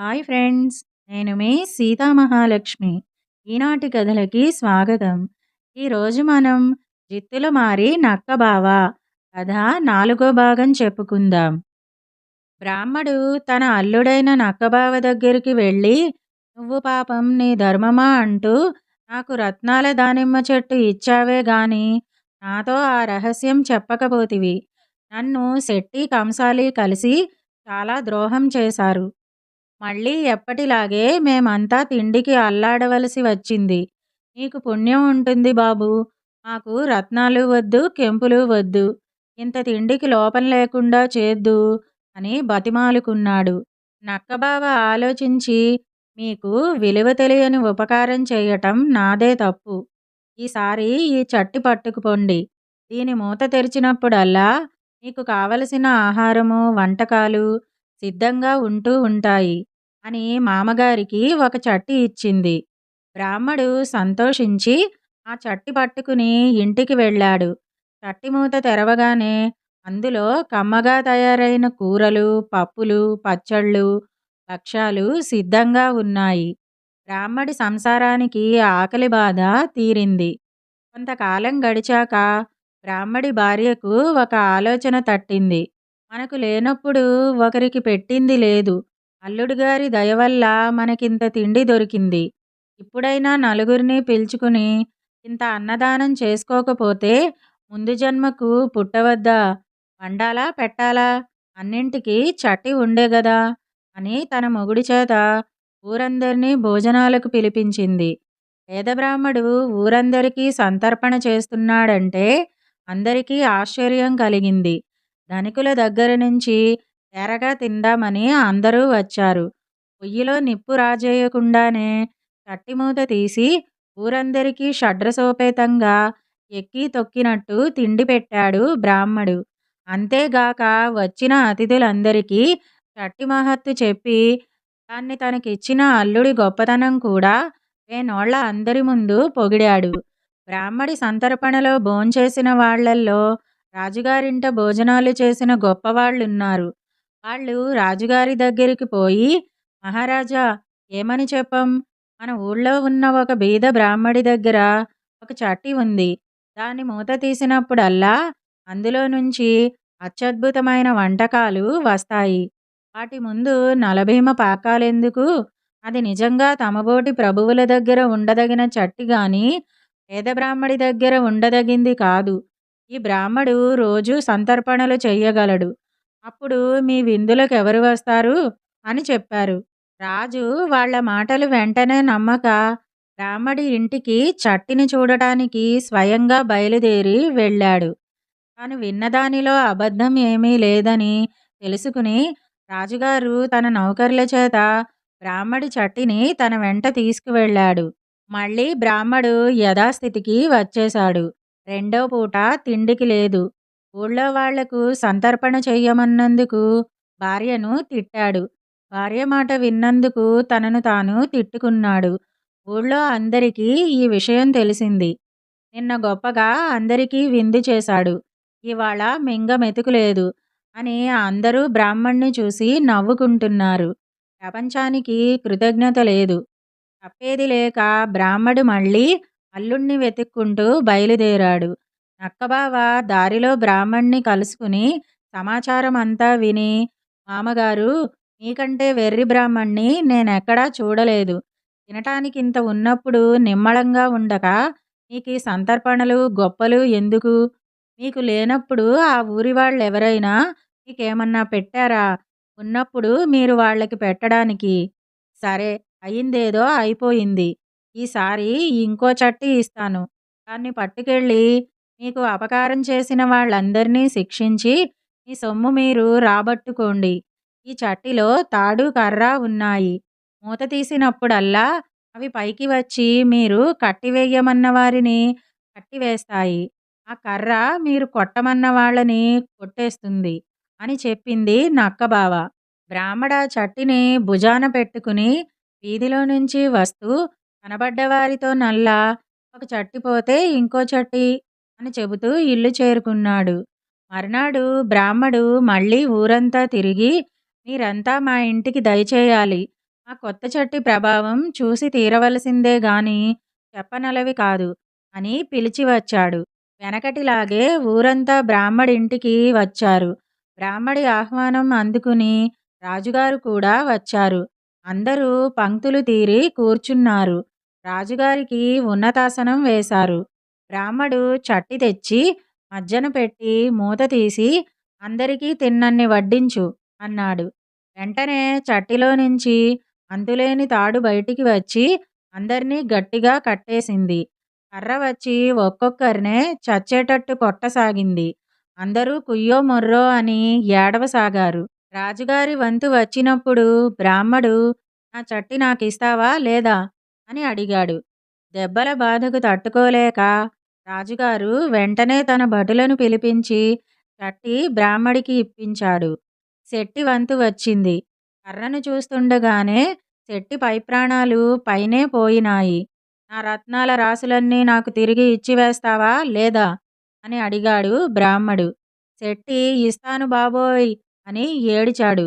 Hi friends నేను మీ సీతామహాలక్ష్మి ఈనాటి కథలకి స్వాగతం. ఈరోజు మనం జిత్తులు మారి నక్కబావ కథ నాలుగో భాగం చెప్పుకుందాం. బ్రాహ్మడు తన అల్లుడైన నక్కబావ దగ్గరికి వెళ్ళి నువ్వు పాపం నీ ధర్మమా? అంటూ నాకు రత్నాల దానిమ్మ చెట్టు ఇచ్చావే గాని నాతో ఆ రహస్యం చెప్పకపోతివి. నన్ను శెట్టి కంసాలి కలిసి చాలా ద్రోహం చేశారు. మళ్ళీ ఎప్పటిలాగే మేమంతా తిండికి అల్లాడవలసి వచ్చింది. నీకు పుణ్యం ఉంటుంది బాబు. మాకు రత్నాలు వద్దు కెంపులు వద్దు. ఇంత తిండికి లోపం లేకుండా చేద్దు అని బతిమాలుకున్నాడు. నక్కబావ ఆలోచించి మీకు విలువ తెలియని ఉపకారం చేయటం నాదే తప్పు. ఈసారి ఈ చట్టి పట్టుకుపోండి. దీని మూత తెరిచినప్పుడల్లా మీకు కావలసిన ఆహారము వంటకాలు సిద్ధంగా ఉంటూ ఉంటాయి. అని మామగారికి ఒక చట్టి ఇచ్చింది. బ్రాహ్మడు సంతోషించి ఆ చట్టి పట్టుకుని ఇంటికి వెళ్ళాడు. చట్టి మూత తెరవగానే అందులో కమ్మగా తయారైన కూరలు పప్పులు పచ్చళ్ళు భక్ష్యాలు సిద్ధంగా ఉన్నాయి. బ్రాహ్మడి సంసారానికి ఆకలి బాధ తీరింది. కొంతకాలం గడిచాక బ్రాహ్మడి భార్యకు ఒక ఆలోచన తట్టింది. మనకు లేనప్పుడు ఒకరికి పెట్టింది లేదు. అల్లుడు గారి దయ వల్ల మనకింత తిండి దొరికింది. ఇప్పుడైనా నలుగురిని పిలుచుకుని ఇంత అన్నదానం చేసుకోకపోతే ముందు జన్మకు పుట్టవద్దా? వండాలా? పెట్టాలా? అన్నింటికి చట్టి ఉండే గదా? అని తన మొగుడి చేత ఊరందరినీ భోజనాలకు పిలిపించింది. వేదబ్రాహ్మడు ఊరందరికీ సంతర్పణ చేస్తున్నాడంటే అందరికీ ఆశ్చర్యం కలిగింది. ధనికుల దగ్గర నుంచి ఎరగా తిందామని అందరూ వచ్చారు. పొయ్యిలో నిప్పు రాజేయకుండానే చట్టిమూత తీసి ఊరందరికీ షడ్రసోపేతంగా ఎక్కి తొక్కినట్టు తిండి పెట్టాడు బ్రాహ్మడు. అంతేగాక వచ్చిన అతిథులందరికీ చట్టి మహత్తు చెప్పి దాన్ని తనకిచ్చిన అల్లుడి గొప్పతనం కూడా వేనోళ్ళ అందరి ముందు పొగిడాడు. బ్రాహ్మడి సంతర్పణలో భోంచేసిన వాళ్ళల్లో రాజుగారింట భోజనాలు చేసిన గొప్పవాళ్ళున్నారు. వాళ్ళు రాజుగారి దగ్గరికి పోయి మహారాజా ఏమని చెప్పం? మన ఊళ్ళో ఉన్న ఒక బీద బ్రాహ్మడి దగ్గర ఒక చట్టి ఉంది. దాన్ని మూత తీసినప్పుడల్లా అందులో నుంచి అత్యద్భుతమైన వంటకాలు వస్తాయి. వాటి ముందు నలభీమ పాకాలెందుకు? అది నిజంగా తమబోటి ప్రభువుల దగ్గర ఉండదగిన చట్టి గాని పేద బ్రాహ్మడి దగ్గర ఉండదగింది కాదు. ఈ బ్రాహ్మడు రోజు సంతర్పణలు చెయ్యగలడు. అప్పుడు మీ విందులకు ఎవరు వస్తారు? అని చెప్పారు. రాజు వాళ్ళ మాటలు వెంటనే నమ్మక బ్రాహ్మడి ఇంటికి చట్టిని చూడటానికి స్వయంగా బయలుదేరి వెళ్ళాడు. తాను విన్నదానిలో అబద్ధం ఏమీ లేదని తెలుసుకుని రాజుగారు తన నౌకర్ల చేత బ్రాహ్మడి చట్టిని తన వెంట తీసుకువెళ్ళాడు. మళ్ళీ బ్రాహ్మడు యథాస్థితికి వచ్చేశాడు. రెండో పూట తిండికి లేదు. ఊళ్ళో వాళ్ళకు సంతర్పణ చెయ్యమన్నందుకు భార్యను తిట్టాడు. భార్య మాట విన్నందుకు తనను తాను తిట్టుకున్నాడు. ఊళ్ళో అందరికీ ఈ విషయం తెలిసింది. నిన్న గొప్పగా అందరికీ విందు చేశాడు. ఇవాళ మింగ మెతుకులేదు అని అందరూ బ్రాహ్మణ్ణి చూసి నవ్వుకుంటున్నారు. ప్రపంచానికి కృతజ్ఞత లేదు. తప్పేది లేక బ్రాహ్మడు మళ్ళీ అల్లుణ్ణి వెతుక్కుంటూ బయలుదేరాడు. నక్కబావ దారిలో బ్రాహ్మణ్ణి కలుసుకుని సమాచారం అంతా విని మామగారు మీకంటే వెర్రి బ్రాహ్మణ్ణి నేనెక్కడా చూడలేదు. తినటానికి ఇంత ఉన్నప్పుడు నిమ్మళంగా ఉండక మీకు సంతర్పణలు గొప్పలు ఎందుకు? మీకు లేనప్పుడు ఆ ఊరి వాళ్ళెవరైనా మీకేమన్నా పెట్టారా? ఉన్నప్పుడు మీరు వాళ్ళకి పెట్టడానికి. సరే అయిందేదో అయిపోయింది. ఈసారి ఇంకో చట్టి ఇస్తాను. దాన్ని పట్టుకెళ్ళి మీకు అపకారం చేసిన వాళ్ళందరినీ శిక్షించి మీ సొమ్ము మీరు రాబట్టుకోండి. ఈ చట్టిలో తాడు కర్ర ఉన్నాయి. మూత తీసినప్పుడల్లా అవి పైకి వచ్చి మీరు కట్టివేయమన్న వారిని కట్టివేస్తాయి. ఆ కర్ర మీరు కొట్టమన్న వాళ్ళని కొట్టేస్తుంది అని చెప్పింది నక్కబావ. బ్రాహ్మడ చట్టిని భుజాన పెట్టుకుని వీధిలో నుంచి వస్తూ కనబడ్డవారితో నల్లా ఒక చట్టి పోతే ఇంకో చట్టి అని చెబుతూ ఇల్లు చేరుకున్నాడు మర్నాడు బ్రాహ్మడు మళ్ళీ ఊరంతా తిరిగి మీరంతా మా ఇంటికి దయచేయాలి ఆ కొత్త చెట్టు ప్రభావం చూసి తీరవలసిందే గాని చెప్పనలవి కాదు అని పిలిచి వచ్చాడు. వెనకటిలాగే ఊరంతా బ్రాహ్మడింటికి వచ్చారు. బ్రాహ్మడి ఆహ్వానం అందుకుని రాజుగారు కూడా వచ్చారు. అందరూ పంక్తులు తీరి కూర్చున్నారు. రాజుగారికి ఉన్నతాసనం వేశారు. బ్రాహ్మడు చట్టి తెచ్చి మజ్జన పెట్టి మూత తీసి అందరికీ తిన్నన్ని వడ్డించు అన్నాడు. వెంటనే చట్టిలో నుంచి అంతులేని తాడు బయటికి వచ్చి అందరినీ గట్టిగా కట్టేసింది. కర్ర వచ్చి ఒక్కొక్కరినే చచ్చేటట్టు కొట్టసాగింది. అందరూ కుయ్యో మొర్రో అని ఏడవసాగారు. రాజుగారి వంతు వచ్చినప్పుడు బ్రాహ్మడు నా చట్టి నాకిస్తావా లేదా అని అడిగాడు. దెబ్బల బాధకు తట్టుకోలేక రాజుగారు వెంటనే తన భటులను పిలిపించి కట్టి బ్రాహ్మడికి ఇప్పించాడు. శెట్టి వంతు వచ్చింది. కర్రను చూస్తుండగానే శెట్టి పైప్రాణాలు పైనే పోయినాయి. నా రత్నాల రాసులన్నీ నాకు తిరిగి ఇచ్చివేస్తావా లేదా అని అడిగాడు బ్రాహ్మడు. శెట్టి ఇస్తాను బాబోయ్ అని ఏడిచాడు.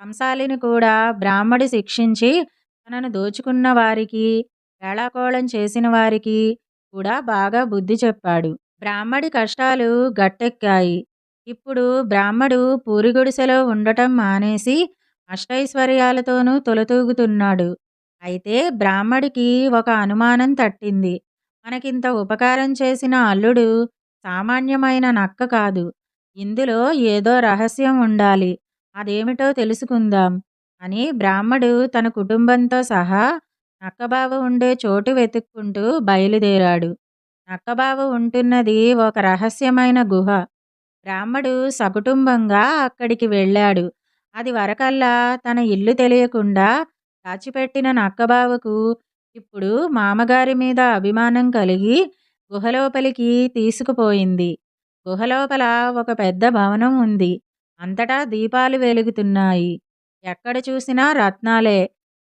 కంసాలిని కూడా బ్రాహ్మడు శిక్షించి తనను దోచుకున్న వారికి, వేళాకోళం చేసిన వారికి కూడా బాగా బుద్ధి చెప్పాడు. బ్రాహ్మడి కష్టాలు గట్టెక్కాయి. ఇప్పుడు బ్రాహ్మడు పూరిగుడిసెలో ఉండటం మానేసి అష్టైశ్వర్యాలతోనూ తొలతూగుతున్నాడు. అయితే బ్రాహ్మడికి ఒక అనుమానం తట్టింది. మనకింత ఉపకారం చేసిన అల్లుడు సామాన్యమైన నక్క కాదు. ఇందులో ఏదో రహస్యం ఉండాలి. అదేమిటో తెలుసుకుందాం అని బ్రాహ్మడు తన కుటుంబంతో సహా నక్కబావ ఉండే చోటు వెతుక్కుంటూ బయలుదేరాడు. నక్కబావ ఉంటున్నది ఒక రహస్యమైన గుహ. బ్రాహ్మడు సకుటుంబంగా అక్కడికి వెళ్ళాడు. అది వరకల్లా తన ఇల్లు తెలియకుండా దాచిపెట్టిన నక్కబావకు ఇప్పుడు మామగారి మీద అభిమానం కలిగి గుహలోపలికి తీసుకుపోయింది. గుహలోపల ఒక పెద్ద భవనం ఉంది. అంతటా దీపాలు వెలుగుతున్నాయి. ఎక్కడ చూసినా రత్నాలే.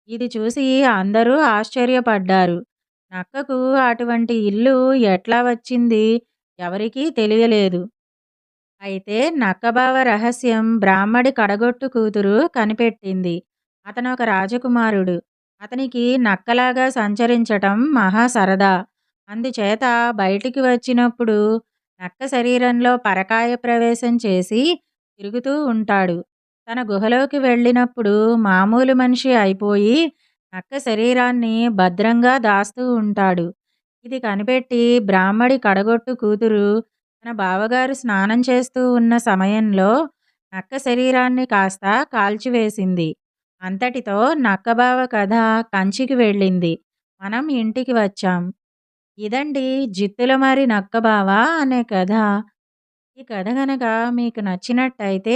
ఇది చూసి అందరూ ఆశ్చర్యపడ్డారు. నక్కకు అటువంటి ఇల్లు ఎట్లా వచ్చింది ఎవరికీ తెలియలేదు. అయితే నక్కబావ రహస్యం బ్రాహ్మడి కడగొట్టు కూతురు కనిపెట్టింది. అతనొక రాజకుమారుడు. అతనికి నక్కలాగా సంచరించటం మహా సరదా. అందుచేత బయటికి వచ్చినప్పుడు నక్క శరీరంలో పరకాయ ప్రవేశం చేసి తిరుగుతూ ఉంటాడు. తన గుహలోకి వెళ్ళినప్పుడు మామూలు మనిషి అయిపోయి నక్క శరీరాన్ని భద్రంగా దాస్తూ ఉంటాడు. ఇది కనిపెట్టి బ్రాహ్మడి కడగొట్టు కూతురు తన బావగారు స్నానం చేస్తూ ఉన్న సమయంలో నక్క శరీరాన్ని కాస్త కాల్చివేసింది. అంతటితో నక్కబావ కథ కంచికి వెళ్ళింది. మనం ఇంటికి వచ్చాం. ఇదండి జిత్తులమారి నక్కబావ అనే కథ. ఈ కథ గనక మీకు నచ్చినట్టయితే